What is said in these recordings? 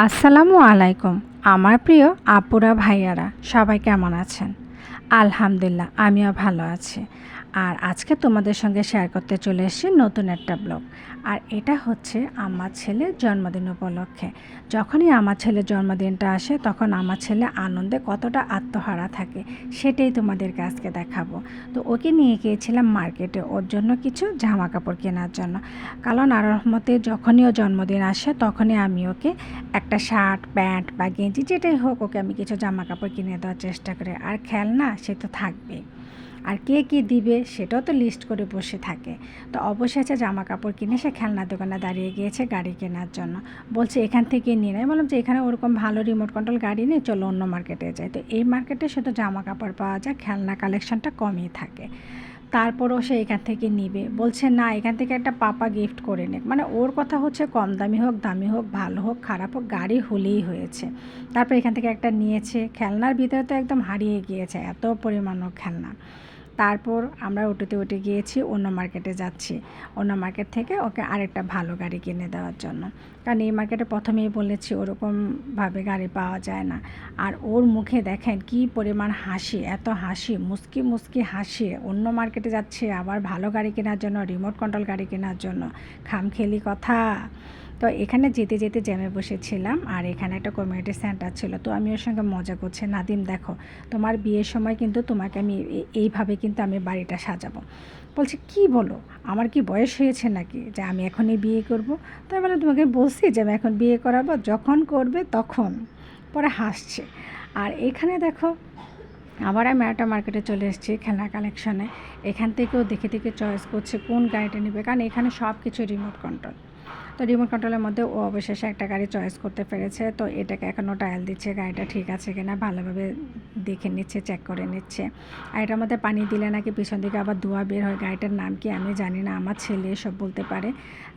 আসসালামু আলাইকুম আমার প্রিয় আপুরা ভাইয়ারা সবাই কেমন আছেন? আলহামদুলিল্লাহ আমিও ভালো আছি। আর আজকে তোমাদের সঙ্গে শেয়ার করতে চলে এসেছি নতুন একটা ব্লগ আর এটা হচ্ছে আমার ছেলের জন্মদিন উপলক্ষে। যখনই আমার ছেলের জন্মদিনটা আসে, তখন আমার ছেলে আনন্দে কতটা আত্মহারা থাকে, সেটাই তোমাদেরকে আজকে দেখাবো। তো ওকে নিয়ে গিয়েছিলাম মার্কেটে, ওর জন্য কিছু জামা কাপড় কেনার জন্য। কারণ আর রহমতে যখনই ও জন্মদিন আসে, তখনই আমি ওকে একটা শার্ট, প্যান্ট বা গেঞ্জি, যেটাই হোক, ওকে আমি কিছু জামা কাপড় কিনে দেওয়ার চেষ্টা করি। আর খেলনা, সে তো থাকবেই। আর কে কী দিবে সেটাও তো লিস্ট করে বসে থাকে। তো অবশেষে জামা কাপড় কিনে সে খেলনার দোকানে দাঁড়িয়ে গিয়েছে গাড়ি কেনার জন্য। বলছে, এখান থেকে নিয়ে নেয় বললাম, যে এখানে ওরকম ভালো রিমোট কন্ট্রোল গাড়ি নেই, চলো অন্য মার্কেটে যাই। তো এই মার্কেটে শুধু জামা কাপড় পাওয়া যায়, খেলনা কালেকশনটা কমই থাকে। তারপরও সে এখান থেকে নিবে। বলছে, না, এখান থেকে একটা পাপা গিফট করে নে মানে ওর কথা হচ্ছে, কম দামি হোক দামি হোক, ভালো হোক, খারাপ হোক, গাড়ি হলেই হয়েছে। তারপর এখান থেকে একটা নিয়েছে। খেলনার ভিতরে তো একদম হারিয়ে গিয়েছে, এত পরিমাণও খেলনা। তারপর আমরা অটোতে উঠে গিয়েছি, অন্য মার্কেটে যাচ্ছি। অন্য মার্কেট থেকে ওকে আরেকটা ভালো গাড়ি কিনে দেওয়ার জন্য। কারণ এই মার্কেটে প্রথমেই বলেছি ওরকমভাবে গাড়ি পাওয়া যায় না। আর ওর মুখে দেখেন কি পরিমাণ হাসি, এত হাসি, মুস্কি মুস্কি হাসি। অন্য মার্কেটে যাচ্ছে, আবার ভালো গাড়ি কেনার জন্য রিমোট কন্ট্রোল গাড়ি কেনার জন্য। খামখেলি কথা। তো এখানে যেতে যেতে জ্যামে বসেছিলাম আর এখানে একটা কমিউনিটি সেন্টার ছিল। তো আমি ওর সঙ্গে মজা করছি। নাদিম, দেখো, তোমার বিয়ের সময় কিন্তু তোমাকে আমি এইভাবে কিন্তু আমি বাড়িটা সাজাবো। বলছে, কি বলো? আমার কি বয়স হয়েছে নাকি যে আমি এখনই বিয়ে করব? তাই বলে তোমাকে বলছি যে আমি এখন বিয়ে করাবো, যখন করবে তখন। পরে হাসছে। আর এখানে দেখো, আবার আমি একটা মার্কেটে চলে এসেছি খেলনা কালেকশনে এখান থেকেও দেখে দেখে চয়েস করছে কোন গাড়িটা নেবে। কারণ এখানে সব কিছু রিমোট কন্ট্রোল তো রিমোট কন্ট্রোলের মধ্যে ও অবশেষে একটা গাড়ি চয়েস করতে পেরেছে। তো এটাকে এখনও ট্রায়াল দিচ্ছে, গাড়িটা ঠিক আছে কিনা ভালোভাবে দেখে নিচ্ছে চেক করে নিচ্ছে। আর এটার মধ্যে পানি দিলে নাকি পিছন দিকে আবার ধোয়া বের হয়, গাড়িটার নাম কি আমি জানি না, আমার ছেলে এসব বলতে পারে।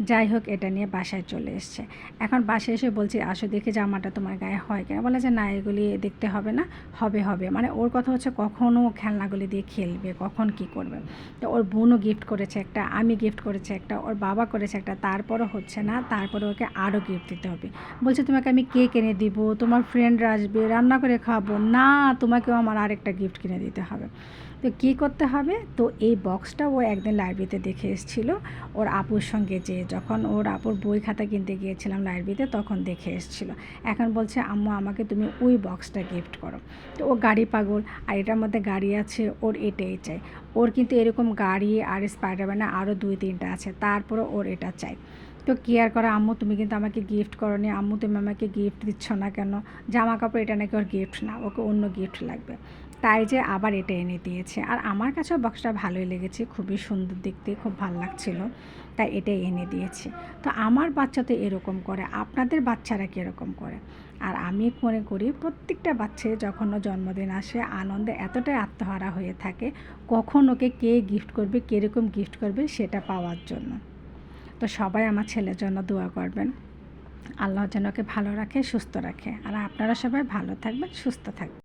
যাই হোক, এটা নিয়ে বাসায় চলে এসছে। এখন বাসায় এসে বলছি, আসো দেখি জামাটা তোমার গায়ে হয় কিনা। বলে যে, না, এগুলি দেখতে হবে না, হবে হবে। মানে ওর কথা হচ্ছে কখনও খেলনাগুলি দিয়ে খেলবে, কখন কি করবে। তো ওর বোনও গিফট করেছে একটা, আমি গিফট করেছে একটা, ওর বাবা করেছে একটা, তারপরও হচ্ছে না, তারপরে ওকে আরও গিফট দিতে হবে। বলছে, তোমাকে আমি কেক এনে দিব, তোমার ফ্রেন্ডরা আসবে, রান্না করে খাওয়াবো না, তোমাকেও আমার আরেকটা গিফট কিনে দিতে হবে। তো কী করতে হবে? তো এই বক্সটা ও একদিন লাইব্রেরিতে দেখে এসেছিল। ওর আপুর সঙ্গে যে যখন ওর আপুর বই খাতা কিনতে গিয়েছিলাম লাইব্রেরিতে তখন দেখে এসেছিল। এখন বলছে, আম্মু, আমাকে তুমি ওই বক্সটা গিফট করো। তো ও গাড়ি পাগল, আর এটার মধ্যে গাড়ি আছে, ওর এটাই চাই। ওর কিন্তু এরকম গাড়ি আর স্পাইডারম্যানে আরও দুই তিনটা আছে তারপরে ওর এটা চাই। তো কেয়ার করা, আম্মু তুমি কিন্তু আমাকে গিফট করনি, আম্মু তুমি আমাকে গিফট দিচ্ছ না কেন? জামা কাপড় এটা নাকি ওর গিফট না, ওকে অন্য গিফট লাগবে। তাই যে আবার এটা এনে দিয়েছে। আর আমার কাছেও বক্সটা ভালোই লেগেছে, খুবই সুন্দর দেখতে, খুব ভালো লাগছিল। তাই এটাই এনে দিয়েছে। তো আমার বাচ্চা তো এরকম করে, আপনাদের বাচ্চারা কীরকম করে? আর আমি মনে করি প্রত্যেকটা বাচ্চা যখন জন্মদিন আসে, আনন্দে এতটাই আত্মহারা হয়ে থাকে, কখন ওকে কে গিফট করবে, কীরকম গিফট করবে, সেটা পাওয়ার জন্য। তো সবাই আমার ছেলের জন্য দোয়া করবেন। আল্লাহ যেন ওকে ভালো রাখে, সুস্থ রাখে। আর আপনারা সবাই ভালো থাকবেন, সুস্থ থাকবেন।